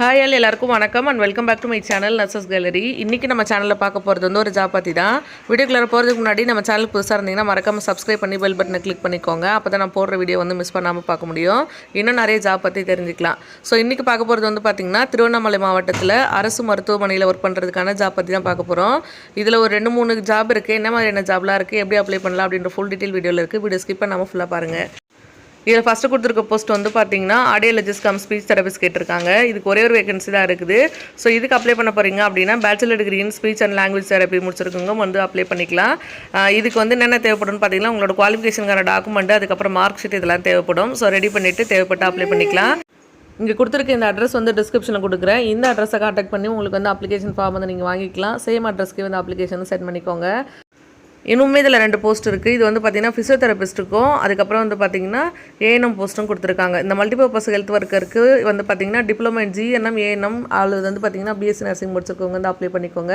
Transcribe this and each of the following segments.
Hi all எல்லாருக்கும் வணக்கம் and welcome back to my channel nurses gallery இன்றைக்கி நம்ம சேனலில் பார்க்க போகிறது வந்து ஒரு ஜாப் தான். வீடியோக்குள்ளே போகிறதுக்கு முன்னாடி நம்ம சேனல் புதுசாக இருந்தீங்கன்னா மறக்காமல் சப்ஸ்கிரைப் பண்ணி பெல் பட்டனை கிளிக் பண்ணிக்கோங்க. அப்போ தான் நான் போடுற வீடியோ வந்து மிஸ் பண்ணாமல் பார்க்க முடியும். இன்னும் நிறைய ஜாப் பற்றி தெரிஞ்சுக்கலாம். ஸோ இன்றைக்கி பார்க்க போகிறது வந்து பார்த்திங்கன்னா திருவண்ணாமலை மாவட்டத்தில் அரசு மருத்துவமனையில் ஒர்க் பண்ணுறதுக்கான ஜாப் பற்றி தான் பார்க்க போகிறோம் இதில் ஒரு ரெண்டு மூணு ஜாப் இருக்குது என்ன மாதிரியான ஜாப்லாம் இருக்குது எப்படி அப்ளை பண்ணலாம் அப்படின்ற ஃபுல் டீட்டெயில் வீடியோவில் இருக்குது வீடியோ ஸ்கிப் பண்ணாமல் ஃபுல்லாக பாருங்கள் இதில் ஃபஸ்ட்டு கொடுத்துருக்க போஸ்ட் வந்து பார்த்தீங்கன்னா ஆடியாலஜிஸ்ட் கம் ஸ்பீச் தெரபிஸ்ட் கேட்டிருக்காங்க. இதுக்கு ஒரே ஒரு வேகன்சி தான் இருக்குது. ஸோ இதுக்கு அப்ளை பண்ண போகிறீங்க அப்படின்னா bachelor degree in speech and language therapy முடிச்சிருக்கவங்க வந்து அப்ளை பண்ணிக்கலாம். இதுக்கு வந்து என்னென்ன தேவைப்படும்னு பார்த்தீங்கன்னா உங்களோட குவாலிஃபிகேஷனுக்கான டாக்குமெண்ட் அதுக்கப்புறம் மார்க் ஷீட் இதெல்லாம் தேவைப்படும். ஸோ ரெடி பண்ணிவிட்டு தேவைப்பட்டு அப்ளை பண்ணிக்கலாம். இங்கே கொடுத்துருக்க இந்த அட்ரஸ் வந்து டிஸ்கிரிப்ஷனில் கொடுக்குறேன். இந்த அட்ரஸை காண்டாக்ட் பண்ணி உங்களுக்கு வந்து அப்ளிகேஷன் ஃபார்ம் வந்து நீங்கள் வாங்கிக்கலாம். சேம் அட்ரஸ்க்கு வந்து அப்ளிகேஷன் சென்ட் பண்ணிக்கோங்க. இன்னுமே இதில் ரெண்டு போஸ்ட் இருக்குது இது வந்து பார்த்தீங்கன்னா ஃபிசியோதெரபிஸ்ட்டுக்கும் அதுக்கப்புறம் வந்து பார்த்தீங்கன்னா ஏஎன்எம் போஸ்ட்டும் கொடுத்துருக்காங்க. இந்த மல்டிபர்பஸ் ஹெல்த் ஒர்க்கருக்கு வந்து பார்த்தீங்கன்னா டிப்ளமோ இன் ஜிஎன்எம் ஏஎன்எம் அல்லது வந்து பார்த்தீங்கன்னா பிஎஸ்சி நர்சிங் முடிச்சிருக்கவங்க வந்து அப்ளை பண்ணிக்கோங்க.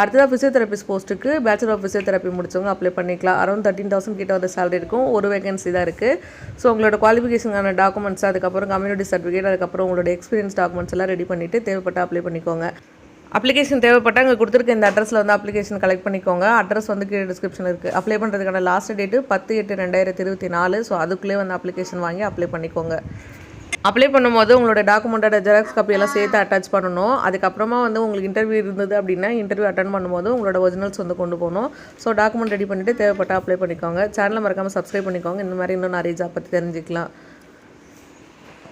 அடுத்ததாக ஃபிசியோதெரபிஸ்ட் போஸ்ட்டுக்கு பேச்சுலர் ஆஃப் ஃபிசியோதெரப்பி முடிச்சவங்க அப்ளை பண்ணிக்கலாம். அரௌண்ட் தேர்ட்டின் தௌசண்ட் கிட்ட வந்து சேலரி இருக்கும். ஒரு வேகன்சி தான் இருக்குது ஸோ உங்களோட குவாலிஃபிகேஷனான டாக்குமெண்ட்ஸ் அதுக்கப்புறம் கம்யூனிட்டி சர்டிஃபிகேட் அதுக்கப்புறம் உங்களோட எக்ஸ்பீரியன்ஸ் டாக்குமெண்ட்ஸ் எல்லாம் ரெடி பண்ணிவிட்டு தேவைப்பட்ட அப்ளை பண்ணிக்கோங்க. அப்ளிகேஷன் தேவைப்பட்டால் இங்கே கொடுத்துருக்க இந்த அட்ரஸில் வந்து அப்ளிகேஷன் கலெக்ட் பண்ணிக்கோங்க. அட்ரஸ் வந்து கீழே டிஸ்கிரிப்ஷன் இருக்குது அப்ளை பண்ணுறதுக்கான லாஸ்ட் டேட்டு பத்து எட்டு ரெண்டாயிரத்தி இருபத்தி நாலு. ஸோ அதுக்குள்ளே வந்து அப்ளிகேஷன் வாங்கி அப்ளை பண்ணிக்கோங்க. அப்ளை பண்ணும்போது உங்களோட டாக்குமெண்ட்டோட ஜெராக்ஸ் காப்பியெல்லாம் சேர்த்து அட்டாச் பண்ணணும். அதுக்கப்புறமா வந்து உங்களுக்கு இன்டர்வியூ இருந்தது அப்படின்னா இன்டர்வியூ அட்டன் பண்ணும்போது உங்களோட ஒரிஜினல்ஸ் வந்து கொண்டு போகணும். ஸோ டாக்குமெண்ட் ரெடி பண்ணிவிட்டு தேவைப்பட்டால் அப்ளை பண்ணிக்கோங்க. சேனலை மறக்காமல் சப்ஸ்கிரைப் பண்ணிக்கோங்க. இந்த மாதிரி இன்னும் நிறைய ஜாப் பற்றி தெரிஞ்சுக்கலாம்.